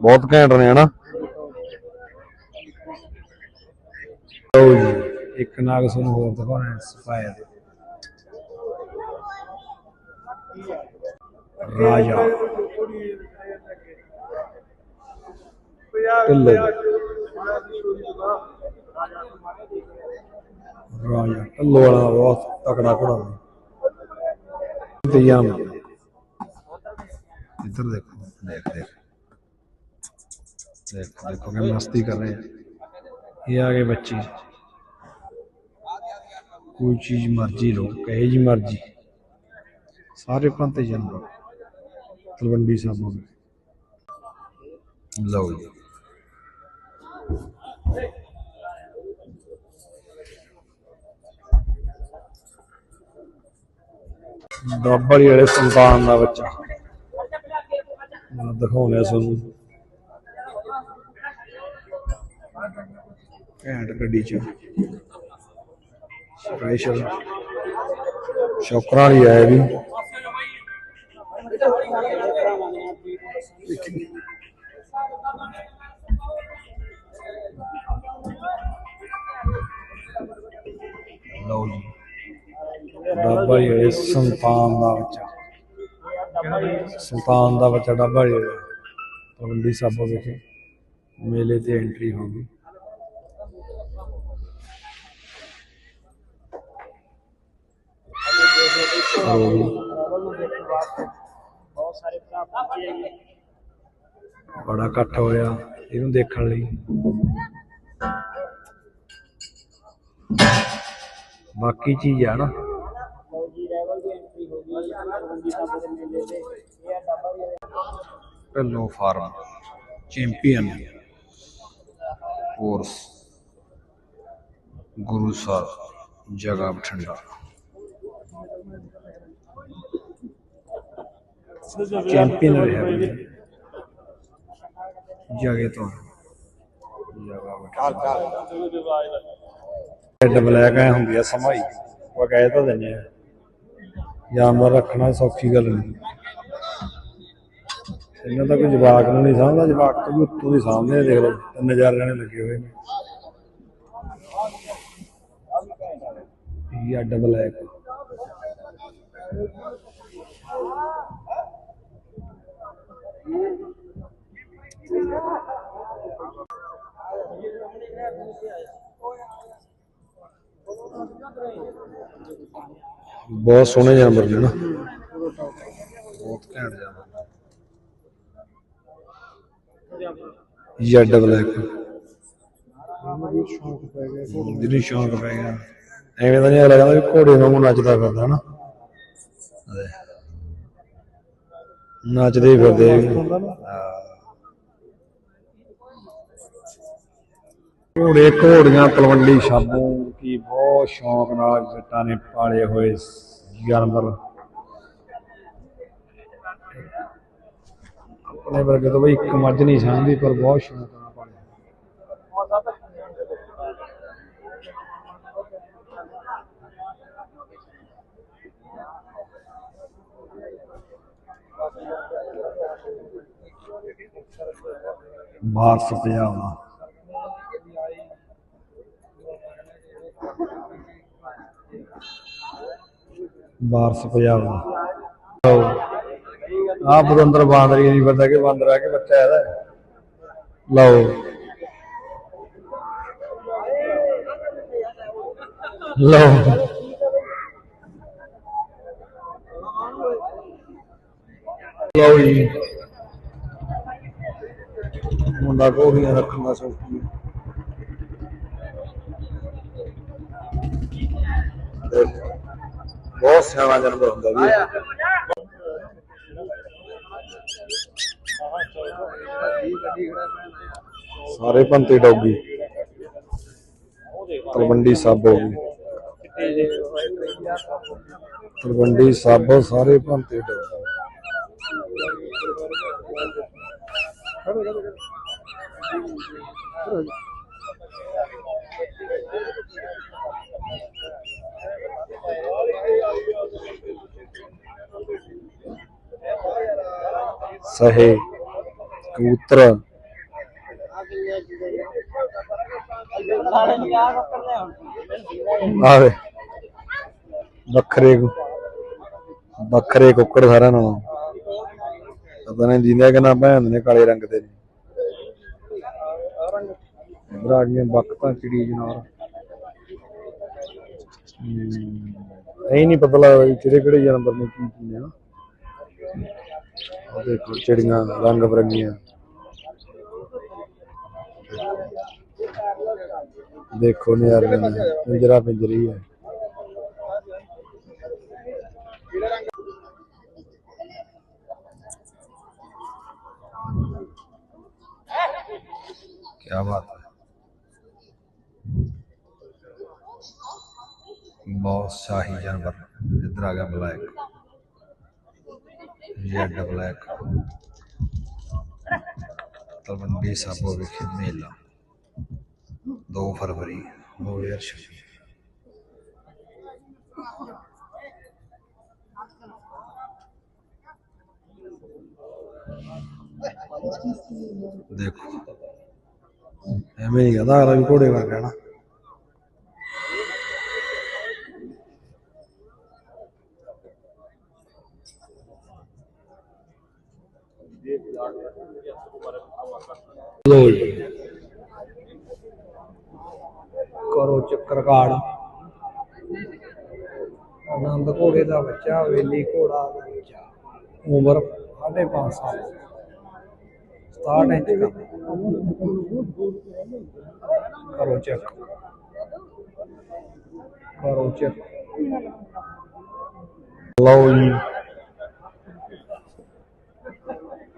ਬਹੁਤ ਘੈਂਟ ਨੇ, ਹਨਾ? ਲਓ ਜੀ, ਇੱਕ ਨਾਗ ਤੁਹਾਨੂੰ ਹੋਰ ਦਿਖਾਉਣਾ, ਸਫਾਇਆ ਦੇ। ਰਾਜਾ। ਢਿੱਲੇ ਰਾਜਾ ਢੱਲੋ ਵਾਲਾ ਬਹੁਤ ਤਕੜਾ ਘੋੜਾ ਸੀ ਤੇ ਯਾਰ ਇੱਧਰ ਦੇਖੋ, ਦੇਖ ਦੇਖ। ਦੇਖੋ ਦੇਖੋ ਕਿ ਮਸਤੀ ਕਰ ਰਹੇ ਆ। ਇਹ ਆ ਗਏ ਬੱਚੇ। ਕੋਈ ਚੀਜ਼ ਮਰਜ਼ੀ ਲਓ ਕਹੇ ਜੀ ਮਰਜ਼ੀ। ਸਾਰੇ ਪੰਤੇ ਜਾਨਵਰ ਤਲਵੰਡੀ ਸਾਹਿਬ ਗਏ। ਲਓ ਜੀ। ਡੱਬੜੀ ਵਾਲੇ ਸੰਤਾਨ ਦਾ ਬੱਚਾ। ਦਿਖਾਉਣਾ ਤੁਹਾਨੂੰ। ਘੈਂਟ ਗੱਡੀ ਚ। ਸਪੈਸ਼ਲ ਸ਼ੌਕਰਾਂ ਵਾਲੀ ਆਇਆ ਵੀ। ਲਓ ਜੀ। ਡੱਬਾ ਹੀ ਹੈ ਸੰਤਾਨ ਦਾ ਬੱਚਾ। ਸੰਤਾਨ ਦਾ ਬੱਚਾ ਡੱਬਾ ਹੀ ਹੈ ਤਲਵੰਡੀ ਸਾਬੋ ਵਿਖੇ ਮੇਲੇ ਤੇ ਐਂਟਰੀ ਹੋ ਹੋ ਗਈ। ਬਹੁਤ ਸਾਰੇ ਭਰਾ ਪਹੁੰਚੇ ਹੈਗੇ ਬੜਾ ਇਕੱਠ ਹੋਇਆ ਇਹਨੂੰ ਦੇਖਣ ਲਈ। ਬਾਕੀ ਚੀਜ਼ ਆ ਨਾ। ਲਓ ਜੀ ਲੈਵਲ ਦੀ ਐਂਟਰੀ ਹੋ ਗਈ। ਤਲਵੰਡੀ ਸਾਬੋ ਦੇ ਮੇਲੇ ਤੇ ਇਹ ਆ ਡੱਬਾ ਵੀ Dhillon farm champion course Guru Sahib ਜਗ੍ਹਾ ਬਠਿੰਡਾ। ਚੈਂਪੀਅਨ ਰਿਹਾ ਵੀ ਜਗ੍ਹਾ ਤੋਂ ਜਗ੍ਹਾ ਬਠਿੰਡਾ ਹੈਡ ਬਲੈਕ ਐ ਹੁੰਦੀ ਆ ਸਮਾਈ ਉਹ ਕਹਿ ਤਾਂ ਦਿੰਦੇ ਆ ਜਾਨਵਰ ਰੱਖਣਾ ਸੌਖੀ ਗੱਲ ਨਹੀਂ ਇਹਨਾਂ ਦਾ ਕੋਈ ਜਵਾਕ ਨੂੰ ਨਹੀਂ ਸਮਝਦਾ ਜਵਾਕ ਤੋਂ ਵੀ ਉੱਤੋਂ ਦੀ ਸਾਹਮਣੇ ਦੇਖ ਲਓ ਤਿੰਨ ਚਾਰ ਜਣੇ ਲੱਗੇ ਹੋਏ ਨੇ ਇਹ ਆ ਡਬਲ ਹੈ ਬਹੁਤ ਸੋਹਣੇ ਜਾਨਵਰ ਨੇ ਨਾ। ਬਹੁਤ ਘੈਂਟ ਜਾਨਵਰ ਜੈਡ ਬਲੈਕ। ਜਿਹਨੂੰ ਸ਼ੌਂਕ ਪੈ ਗਿਆ। ਐਵੇਂ ਤਾਂ ਨਹੀਂ ਅਗਲਾ ਕਹਿੰਦਾ ਵੀ ਘੋੜੇ ਵਾਂਗੂ ਨੱਚਦਾ ਫਿਰਦਾ ਨਾ। ਨੱਚਦੇ ਹੀ ਫਿਰਦੇ ਹਾਂ। ਘੋੜੇ ਘੋੜੀਆਂ, ਤਲਵੰਡੀ ਸਾਬੂ, ਕੀ ਬਹੁਤ ਸ਼ੌਂਕ ਨਾਲ ਜੱਟਾਂ ਨੇ ਪਾਲੇ ਹੋਏ ਜਾਨਵਰ ਆਪਣੇ ਵਰਗੇ ਤੋਂ ਬਈ ਇੱਕ ਮੱਝ ਨਹੀਂ ਸਾਂਭਦੀ, ਪਰ ਬਹੁਤ ਸ਼ੌਂਕ ਨਾਲ ਪਾਲੇ ਬਾਰਸ ਪੰਜਾਬ ਦਾ ਬਾਰਸ ਪੰਜਾਬ ਦਾ ਆ ਬਦੰਦਰ ਬਾਂਦਰੀ ਨਹੀਂ ਪਤਾ ਕਿ ਬਾਂਦਰ ਆ ਕੇ ਬੱਚਾ ਇਹਦਾ। ਲਓ। ਲਓ। ਲਓ ਜੀ। ਮੁੰਡਾ ਕੋਹੀਆਂ ਰੱਖਣ ਦਾ ਸੌਕੀ ਬਹੁਤ ਸਿਆਣਾ ਜਾਨਵਰ ਹੁੰਦਾ ਵੀ ਸਾਰੇ ਪੰਤੇ ਡੌਗੀ। ਤਲਵੰਡੀ ਸਾਬੋ ਵੀ ਤਲਵੰਡੀ ਸਾਬੋ ਸਾਰੇ ਪੰਤੇ ਡੌਗੀ। ਸਹੇ ਕਬੂਤਰ ਆਵੇ ਵੱਖਰੇ ਕੁ- ਵੱਖਰੇ ਕੁੱਕੜ ਸਾਰਿਆਂ ਨਾਲੋਂ ਪਤਾ ਨਹੀਂ ਜਿੰਦਾ ਕਿ ਨਾ ਭੈਣ ਨੇ ਕਾਲੇ ਰੰਗ ਦੇ ਨੇ ਇਧਰ ਆ ਗਈਆਂ ਬੱਕਤਾਂ ਚਿੜੀ ਜਨਾਰ ਇਹ ਨਹੀਂ ਪਤਾ ਲੱਗਦਾ ਵੀ ਕਿਹੜੇ ਕਿਹੜੇ ਜਾਨਵਰ ਨੇ ਕੀ ਕੀ ਨੇ ਨਾ ਉਹ ਦੇਖੋ ਚਿੜੀਆਂ ਰੰਗ ਬਰੰਗੀਆਂ ਦੇਖੋ ਨਿਆਰੇ ਨੇ ਪਿੰਜਰਾ ਪਿੰਜਰੀ ਹੈ क्या बात है बहुत शाही जानवर इधर आ गया black Z black Talwandi Sabo विखे मेला दो फरवरी हो यार देखो मैं नहीं कहता अगला भी घोड़े का कहना ਲੋ ਜੀ। ਕਰੋ ਚੱਕਰ ਕਾੜ ਆਨੰਦ ਘੋੜੇ ਦਾ ਬੱਚਾ ਵੇਲੀ ਘੋੜਾ ਦਾ ਬੱਚਾ। ਉਮਰ 5.5 ਸਾਲ। 67 ਇੰਚ ਦਾ। ਕਰੋ ਚੈੱਕ। ਕਰੋ ਚੈੱਕ। ਲਓ ਜੀ।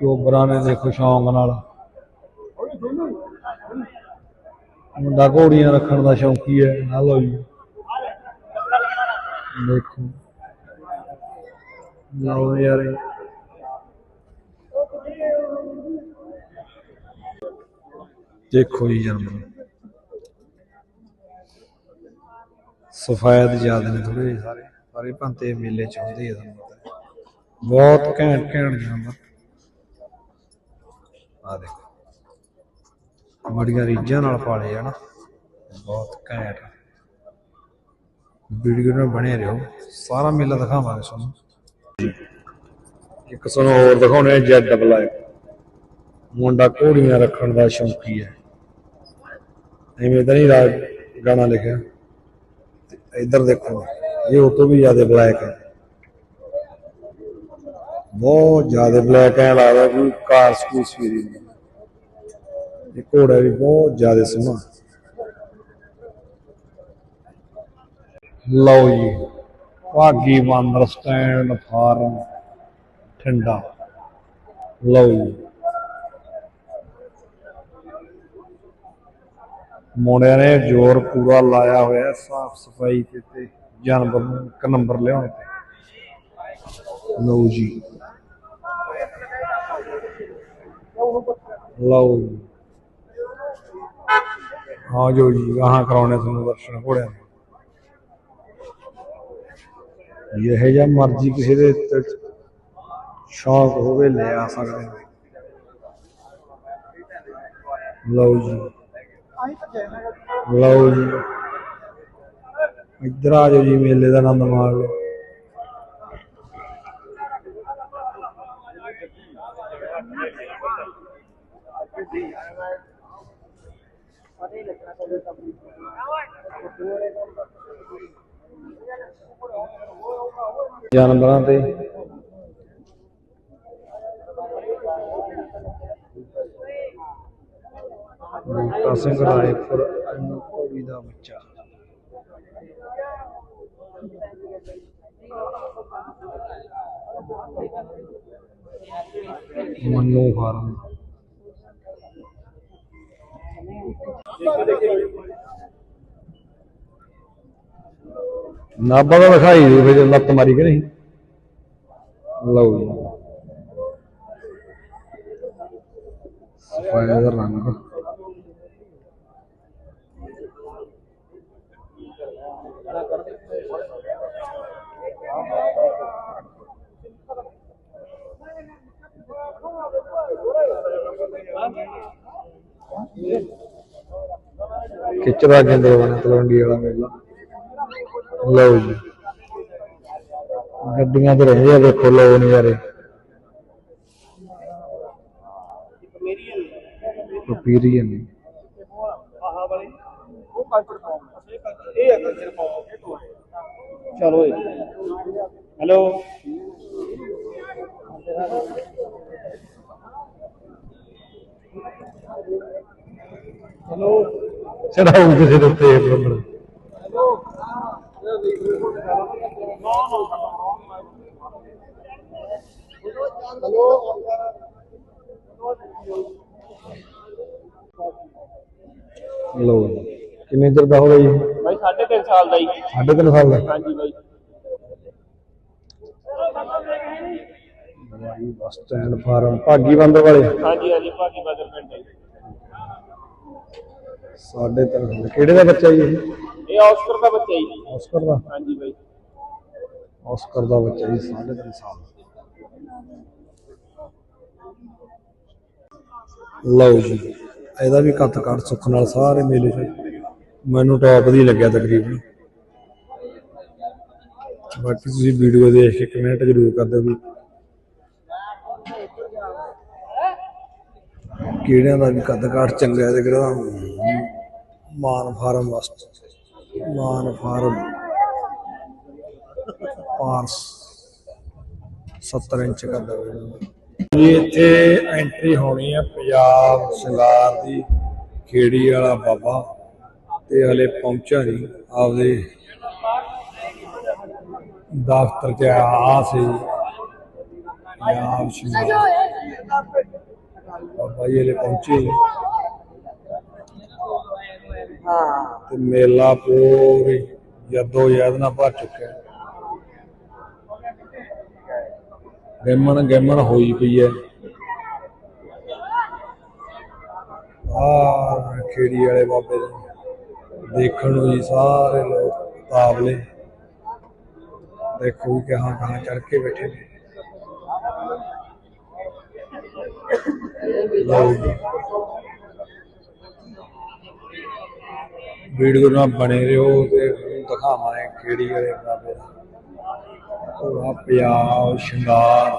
ਚੋਬਰਾਂ ਨੇ ਦੇਖੋ ਸ਼ੌਂਕ ਨਾਲ। ਮੁੰਡਾ ਘੋੜੀਆਂ ਰੱਖਣ ਦਾ ਸ਼ੌਂਕੀ ਹੈ ਨਾ ਲਓ ਜੀ। ਦੇਖੋ। ਲਓ ਯਾਰ। ਦੇਖੋ ਜੀ ਜਨਮ ਸਫਾਇਦ ਜ਼ਿਆਦਾ ਨੇ ਥੋੜੇ ਸਾਰੇ। ਸਾਰੇ ਭੰਤੇ ਮੇਲੇ ਚ ਹੁੰਦੇ ਆ। ਬਹੁਤ ਘੈਂਟ ਘੈਂਟ ਜਾਨਵਰ ਆ ਦੇਖੋ। ਬੜੀਆਂ ਰੀਝਾਂ ਨਾਲ ਪਾਲੇ ਆ ਬਹੁਤ ਘੈਂਟ ਵੀਡੀਓ ਨਾਲ ਬਣੇ ਰਹੋ। ਸਾਰਾ ਮੇਲਾ ਦਿਖਾਵਾਂਗੇ ਤੁਹਾਨੂੰ। ਇੱਕ ਤੁਹਾਨੂੰ ਹੋਰ ਦਿਖਾਉਣੇ ਜੈਡ ਡਬਲ ਆਈ ਮੁੰਡਾ ਘੋੜੀਆਂ ਰੱਖਣ ਦਾ ਸ਼ੌਂਕੀ ਹੈ ਐਵੇਂ ਤਾਂ ਨਹੀਂ ਰਾਗ ਗਾਣਾ ਲਿਖਿਆ। ਤੇ ਇੱਧਰ ਦੇਖੋ, ਇਹ ਉਹ ਤੋਂ ਵੀ ਜ਼ਿਆਦਾ ਬਲੈਕ ਹੈ ਬਹੁਤ ਜ਼ਿਆਦਾ ਬਲੈਕ ਹੈ ਲੱਗਦਾ ਕੋਈ ਕਾਰ ਸਕੂਲ ਸਵੀਰੀ ਨਹੀਂ। ਇਹ ਘੋੜਾ ਵੀ ਬਹੁਤ ਜ਼ਿਆਦਾ ਸੋਹਣਾ। ਲਓ ਜੀ, ਭਾਗੀ ਬਾਂਦਰ ਸਟੈਂਡ ਫਾਰਮ, ਠੰਡਾ। ਲਓ ਜੀ। ਮੁੰਡਿਆਂ ਨੇ ਜ਼ੋਰ ਪੂਰਾ ਲਾਇਆ ਹੋਇਆ, ਸਾਫ਼ ਸਫ਼ਾਈ ਤੇ ਤੇ ਜਾਨਵਰ ਨੂੰ ਇੱਕ ਨੰਬਰ ਲਿਆਉਣ ਤੇ। ਲਓ ਜੀ। ਲਓ ਜੀ। ਹਾਂ ਜੋ ਜੀ ਗਾਹਾਂ ਕਰਾਉਣੇ ਤੁਹਾਨੂੰ ਦਰਸ਼ਨ ਘੋੜਿਆਂ ਦੇ। ਇਹ ਜਾਂ ਮਰਜ਼ੀ ਕਿਸੇ ਦੇ ਸ਼ੌਕ ਹੋਵੇ ਲੈ ਆ ਸਕਦੇ ਲਓ ਜੀ। ਲਓ ਜੀ। ਇੱਧਰ ਆ ਜਾਓ ਜੀ, ਮੇਲੇ ਦਾ ਆਨੰਦ ਮਾਣ ਲਓ। ਜਾਨਵਰਾਂ ਤੇ। ਬੂਟਾ ਸਿੰਘ ਰਾਏਪੁਰ ਘੋੜੀ ਦਾ ਬੱਚਾ। ਮੰਨੂ ਫਾਰਮ। ਨਾਭਾ ਦਾ ਦਿਖਾਈ ਦੇ ਫਿਰ ਲੱਤ ਮਾਰੀ ਕਿ ਨਹੀਂ ਲਓ ਜੀ ਸਫਾਇਆ ਦਾ ਰੰਗ ਖਿੱਚਦਾ ਕਹਿੰਦੇ ਬਣਾ ਤਲਵੰਡੀ ਵਾਲਾ ਮੇਲਾ। ਲਓ ਜੀ। ਗੱਡੀਆਂ ਤੇ ਰਹੇ ਆ, ਦੇਖੋ ਲੋ ਨਜ਼ਾਰੇ। ਪਪੀਰੀਅਨ ਆਹ ਵਾਲੇ ਉਹ ਕਲਚਰ ਫਾਰਮ ਇਹ ਹੈ ਕਲਚਰ ਫਾਰਮ ਚਲੋ ਹੈਲੋ ਹੈਲੋ ਚੜਾਉ ਕਿਸੇ ਦੇ ਉੱਤੇ ਬਰਬਰ ਲੋ ਕਿੰਨੇ ਚਿਰ ਦਾ ਹੋ ਗਿਆ ਜੀ? ਭਾਈ 3.5 ਸਾਲ ਦਾ ਹੀ ਸਾਢੇ ਤਿੰਨ ਸਾਲ ਦਾ। ਹਾਂਜੀ ਬਾਈ। ਦਵਾਈ ਬੱਸ ਸਟੈਂਡ ਫਾਰਮ ਭਾਗੀ ਬੰਦਰ ਵਾਲੇ। ਹਾਂਜੀ ਹਾਂਜੀ ਭਾਗੀ ਬਦਰ ਪਿੰਡ ਹੈ ਤਿੰਨ ਸਾਲ ਕਿਹੜੇ ਦਾ ਬੱਚਾ ਜੀ ਇਹ? ਇਹ ਆਸਕਰ ਦਾ ਬੱਚਾ ਜੀ। ਆਸਕਰ ਦਾ? ਹਾਂਜੀ ਬਾਈ। ਆਸਕਰ ਦਾ ਬੱਚਾ ਜੀ ਸਾਢੇ ਤਿੰਨ ਸਾਲ ਲਓ ਜੀ ਇਹਦਾ ਵੀ ਕੱਤ ਕੱਟ ਸੁੱਖ ਨਾਲ ਸਾਰੇ ਮੇਲੇ 'ਚ। ਮੈਨੂੰ ਟੌਪ ਦੀ ਲੱਗਿਆ ਤਕਰੀਬਨ। ਬਾਕੀ ਤੁਸੀਂ ਵੀਡੀਓ ਦੇਖ ਕੇ ਕਮੈਂਟ ਜ਼ਰੂਰ ਕਰ ਦਿਓ ਵੀ ਕਿਹੜਿਆਂ ਦਾ ਵੀ ਕੱਦ ਕਾਠ ਚੰਗਾ ਹੈ ਤੇ ਕਿਹੜਾ ਮਾਨ ਫਾਰਮ ਵਾਸਤੇ ਮਾਨ ਫਾਰਮ। ਪਾਰਸ। 70 ਇੰਚ ਕਰ ਦਵੇ ਜੀ, ਇੱਥੇ ਐਂਟਰੀ ਹੋਣੀ ਹੈ ਪੰਜਾਬ ਸ਼ਿੰਗਾਰ ਦੀ ਖੇੜੀ ਵਾਲਾ ਬਾਬਾ। ਤੇ ਹਲੇ ਪਹੁੰਚਿਆ ਨਹੀਂ। ਆਪਦੇ ਦਫ਼ਤਰ ਚ ਆ ਸੀ। ਪੰਜਾਬ ਸ਼ਿੰਗਾਰ। ਬਾਬਾ ਜੀ ਹਲੇ ਪਹੁੰਚੇ ਨਹੀਂ। ਤੇ ਮੇਲਾ ਪੂਰੀ ਜੱਦੋ ਜਹਿਦ ਨਾਲ ਭਰ ਚੁੱਕਿਆ। ਗੇਮਣ ਗੇਮਣ ਹੋਈ ਪਈ ਹੈ ਆ ਖੇੜੀ ਵਾਲੇ ਬਾਬੇ ਦੇ ਦੇਖਣ ਨੂੰ ਜੀ, ਸਾਰੇ ਲੋਕ ਤਾਵਲੇ। ਦੇਖੋ ਵੀ ਕਹਾਂ ਕਹਾਂ ਚੜ ਕੇ ਬੈਠੇ ਨੇ। ਲਓ ਜੀ ਵੀਡੀਓ ਨਾਲ ਬਣੇ ਰਹੋ ਤੇ ਦਿਖਾਵਾਂਗੇ ਕਿਹੜੀ ਵਾਲੇ ਬਾਬੇ ਦਾ ਪੂਰਾ ਪੰਜਾਬ ਸ਼ਿੰਗਾਰ,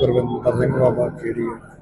ਗੁਰਵਿੰਦਰ ਸਿੰਘ ਬਾਬਾ ਕਿਹੜੀ ਵਾਲਾ।